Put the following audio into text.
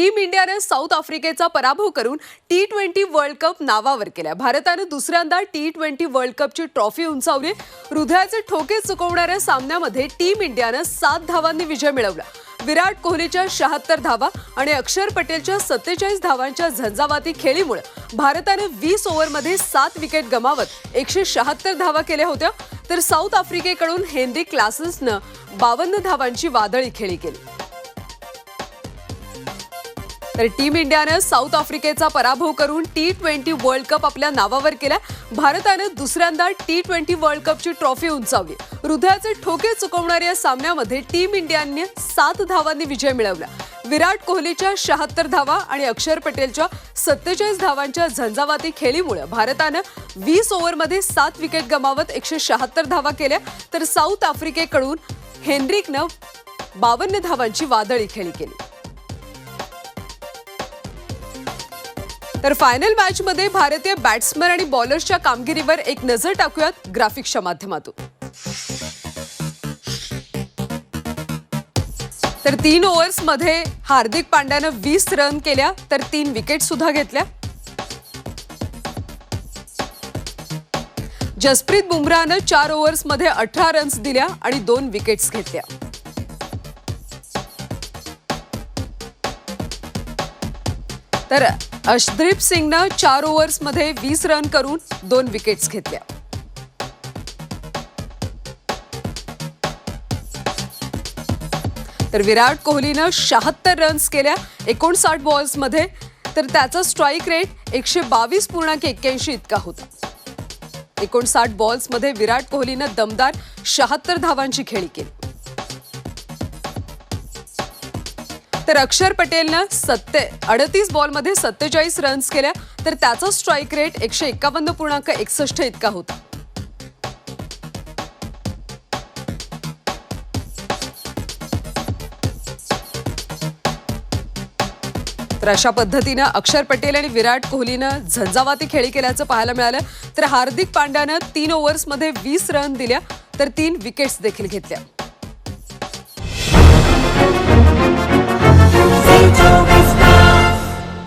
Team इंडियानं south आफ्रिकेचा पराभव करून टी ट्वेंटी वर्ल्ड कप नावावर केला भारतानं दुसऱ्यांदा टी ट्वेंटी वर्ल्ड कपची ट्रॉफी उंचावली. हृदयाचे ठोके चुकवणाऱ्या सामन्यामध्ये टीम इंडियानं सात धावांनी विजय मिळवला. विराट कोहलीच्या शहात्तर धावा आणि अक्षर पटेलच्या सत्तेचाळीस धावांच्या झंझावाती खेळीमुळे भारतानं वीस ओव्हरमध्ये सात विकेट गमावत एकशे शहात्तर धावा केल्या होत्या. तर साऊथ आफ्रिकेकडून हेनरी क्लासेसनं बावन्न धावांची वादळी खेळी केली. तर टीम इंडियानं साऊथ आफ्रिकेचा पराभव करून टी ट्वेंटी वर्ल्ड कप आपल्या नावावर केला भारतानं दुसऱ्यांदा टी ट्वेंटी वर्ल्ड कपची ट्रॉफी उंचावली हृदयाचे ठोके चुकवणाऱ्या या सामन्यामध्ये टीम इंडियाने सात धावांनी विजय मिळवला. विराट कोहलीच्या शहात्तर धावा आणि अक्षर पटेलच्या सत्तेचाळीस धावांच्या झंझावाती खेळीमुळे भारतानं वीस ओव्हरमध्ये सात विकेट गमावत एकशे शहात्तर धावा केल्या. तर साऊथ आफ्रिकेकडून हेनरिकनं बावन्न धावांची वादळी खेळी केली. तर फायनल मॅच मध्ये भारतीय बॅट्समन आणि बॉलर्सच्या कामगिरीवर एक नजर टाकूयात ग्राफिक्सच्या माध्यमातून. तर तीन ओव्हर्समध्ये हार्दिक पांड्यानं वीस रन केल्या तर तीन विकेट सुद्धा घेतल्या. जसप्रीत बुमराहनं चार ओव्हर्समध्ये अठरा रन्स दिल्या आणि दोन विकेट्स घेतल्या. तर अशदीप सिंगनं चार ओव्हर्समध्ये वीस रन करून दोन विकेट्स घेतल्या. तर विराट कोहलीनं शहात्तर रन्स केल्या एकोणसाठ बॉल्समध्ये तर त्याचा स्ट्राईक रेट एकशे बावीस पूर्णांक एक्क्याऐंशी इतका होता. एकोणसाठ बॉल्समध्ये विराट कोहलीनं दमदार शहात्तर धावांची खेळी केली. तर अक्षर पटेलनं सत्ते अडतीस बॉलमध्ये सत्तेचाळीस रन्स केल्या. तर त्याचा स्ट्राईक रेट एकशे एकावन्न पूर्णांक एकसष्ट इतका होता. तर अशा पद्धतीनं अक्षर पटेल आणि विराट कोहलीनं झंझावाती खेळी केल्याचं पाहायला मिळालं. तर हार्दिक पांड्यानं तीन ओव्हर्समध्ये वीस रन दिल्या. तर तीन विकेट्स देखील घेतल्या.